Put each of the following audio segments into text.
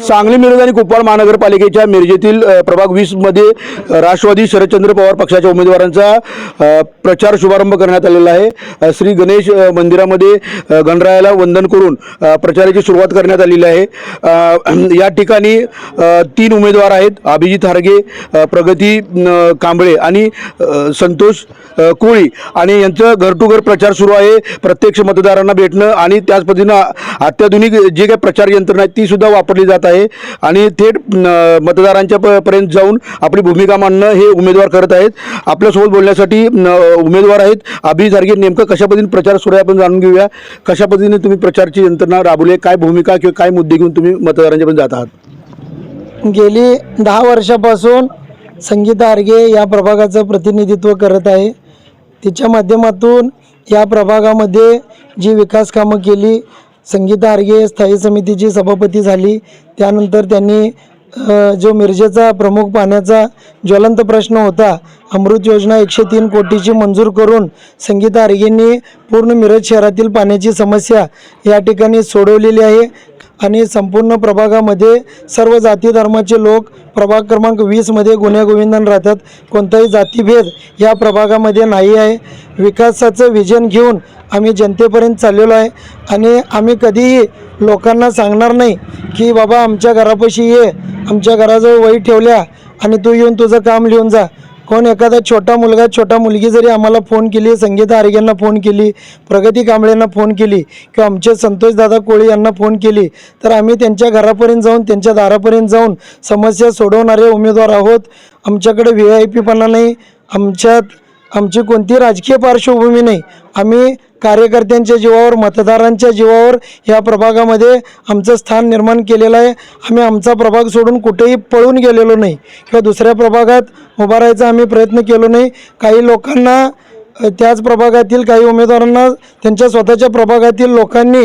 सांगली मिरज आणि कुपवाड महानगरपालिकेच्या मिरजेतील प्रभाग वीसमध्ये राष्ट्रवादी शरदचंद्र पवार पक्षाच्या उमेदवारांचा प्रचार शुभारंभ करण्यात आलेला आहे. श्री गणेश मंदिरामध्ये गणरायाला वंदन करून प्रचाराची सुरुवात करण्यात आलेली आहे. या ठिकाणी तीन उमेदवार आहेत. अभिजित हारगे प्रगती कांबळे आणि संतोष कोळी. आणि यांचं घर टू घर प्रचार सुरू आहे. प्रत्यक्ष मतदारांना भेटणं आणि त्याच पद्धतीनं अत्याधुनिक जे काही प्रचार यंत्रणा आहेत ती सुद्धा वापरली जात आहे आणि थेट न, मतदारांच्या प- पर्यंत जाऊन आपली भूमिका मांडणं हे उमेदवार करत आहेत. आपल्यासोबत बोलण्यासाठी न, उमेदवार आहेत. अभि हारगे नेमकं कशा पद्धतीने प्रचार सुरू आहे आपण जाणून घेऊया. कशा पद्धतीने तुम्ही प्रचारची यंत्रणा राबवली काय भूमिका किंवा काय मुद्दे घेऊन तुम्ही मतदारांच्या पर्यंत जात आहात? गेली दहा वर्षापासून संगीता आर्गे या प्रभागाचं प्रतिनिधित्व करत आहे. तिच्या माध्यमातून या प्रभागामध्ये जी विकास कामं केली संगीता आर्गे स्थायी समितीची सभापती झाली. त्यानंतर त्यांनी जो मिरजेचा प्रमुख पाण्याचा ज्वलंत प्रश्न होता अमृत योजना एकशे तीन कोटीची मंजूर करून संगीता आर्गेंनी पूर्ण मिरज शहरातील पाण्याची समस्या या ठिकाणी सोडवलेली आहे. आणि संपूर्ण प्रभागामध्ये सर्व जाती धर्माचे लोक प्रभाग क्रमांक वीसमध्ये गुन्हेगोविंदन राहतात. कोणताही जातीभेद या प्रभागामध्ये नाही आहे. विकासाचं विजन घेऊन आम्ही जनतेपर्यंत चाललेलो आहे. आणि आम्ही कधीही लोकांना सांगणार नाही की बाबा आमच्या घरापाशी ये. आमच्या घराजवळ वही ठेवल्या आणि तू येऊन तुझं काम लिहून जा. कोण एखादा छोटा मुलगा छोटा मुलगी जरी आम्हाला फोन केली संगीता आर्ग्यांना फोन केली प्रगती कांबळेंना फोन केली किंवा आमचे संतोषदादा कोळी यांना फोन केली तर आम्ही त्यांच्या घरापर्यंत जाऊन त्यांच्या दारापर्यंत जाऊन समस्या सोडवणारे उमेदवार आहोत. आमच्याकडे व्ही आय पीपणा नाही. आमच्यात आमची कोणती राजकीय पार्श्वभूमी नाही. आम्ही कार्यकर्त्यांच्या जीवावर मतदारांच्या जीवावर या प्रभागामध्ये आमचं स्थान निर्माण केलेलं आहे. आम्ही आमचा प्रभाग सोडून कुठेही पळून गेलेलो नाही किंवा दुसऱ्या प्रभागात उभा राहायचा आम्ही प्रयत्न केलो नाही. काही लोकांना त्याच प्रभागातील काही उमेदवारांना त्यांच्या स्वतःच्या प्रभागातील लोकांनी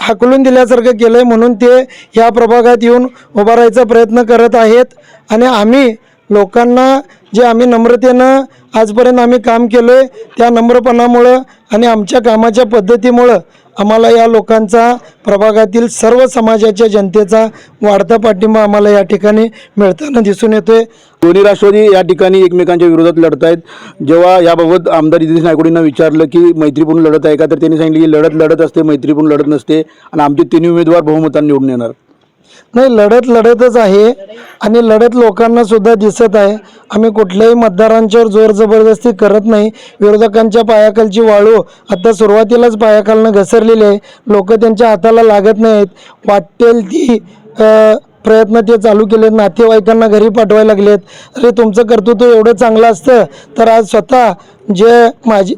हाकलून दिल्यासारखं केलं आहे म्हणून ते या प्रभागात येऊन उभा राहायचा प्रयत्न करत आहेत. आणि आम्ही लोकांना जे आम्ही नम्रतेनं आजपर्यंत आम्ही काम केलं आहे त्या नम्रपणामुळं आणि आमच्या कामाच्या पद्धतीमुळं आम्हाला या लोकांचा प्रभागातील सर्व समाजाच्या जनतेचा वाढता पाठिंबा आम्हाला या ठिकाणी मिळताना दिसून येतो आहे दोन्ही राष्ट्रवादी या ठिकाणी एकमेकांच्या विरोधात लढत आहेत. जेव्हा याबाबत आमदार नितीश नायकोडींना विचारलं की मैत्रीपूर्ण लढत आहे का तर त्यांनी सांगितलं की लढत लढत असते मैत्रीपूर्ण लढत नसते आणि आमचे तिन्ही उमेदवार बहुमतांनी निवडून येणार. नाही लढत लढतच आहे. आणि लढत लोकांना सुद्धा दिसत आहे. आम्ही कुठल्याही मतदारांच्यावर जोर जबरदस्ती करत नाही. विरोधकांच्या पायाखालची वाळू आता सुरुवातीलाच पायाखालनं घसरलेली आहे. लोक त्यांच्या हाताला लागत नाहीत. वाटेल ती प्रयत्न ते चालू केलेत. नातेवाईकांना घरी पाठवायला लागलेत. अरे तुमचं कर्तृत्व एवढं चांगलं असतं तर आज स्वतः जे माझे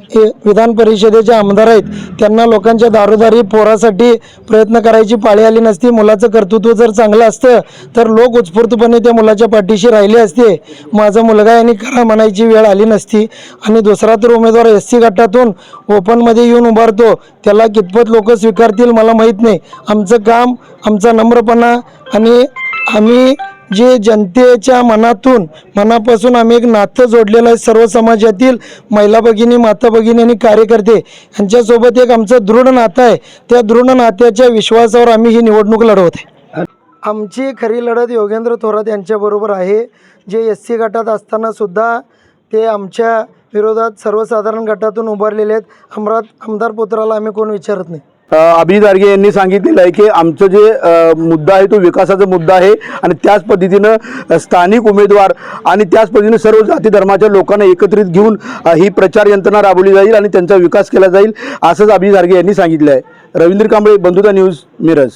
विधान परिषदेचे आमदार आहेत त्यांना लोकांच्या दारोदारी पोरासाठी प्रयत्न करायची पाळी आली नसती. मुलाचं कर्तृत्व जर चांगलं असतं तर लोक उत्स्फूर्तपणे त्या मुलाच्या पाठीशी राहिले असते. माझा मुलगा यांनी करा म्हणायची वेळ आली नसती. आणि दुसरा तर उमेदवार एस सी गटातून ओपनमध्ये येऊन उभारतो. त्याला कितपत लोक स्वीकारतील मला माहीत नाही. आमचं काम आमचा नम्रपणा आणि आम्ही जे जनतेच्या मनातून मनापासून आम्ही एक नातं जोडलेलं आहे सर्व समाजातील महिला भगिनी माता भगिनी आणि कार्यकर्ते यांच्यासोबत एक आमचं दृढ नातं आहे. त्या दृढ नात्याच्या विश्वासावर आम्ही ही निवडणूक लढवत आहे. आमची खरी लढत योगेंद्र थोरात यांच्याबरोबर आहे. जे एस सी गटात असतानासुद्धा ते आमच्या विरोधात सर्वसाधारण गटातून उभारलेले आहेत. अमरात आमदार पुत्राला आम्ही कोण विचारत नाही. अभिजित गाडगे यांनी सांगितलेलं आहे की आमचं जे मुद्दा आहे तो विकासाचा मुद्दा आहे आणि त्याच पद्धतीनं स्थानिक उमेदवार आणि त्याच पद्धतीनं सर्व जाती धर्माच्या लोकांना एकत्रित घेऊन ही प्रचार यंत्रणा राबवली जाईल आणि त्यांचा विकास केला जाईल असंच अभिजित गाडगे यांनी सांगितलं आहे. रवींद्र कांबळे बंधुता न्यूज मिरज.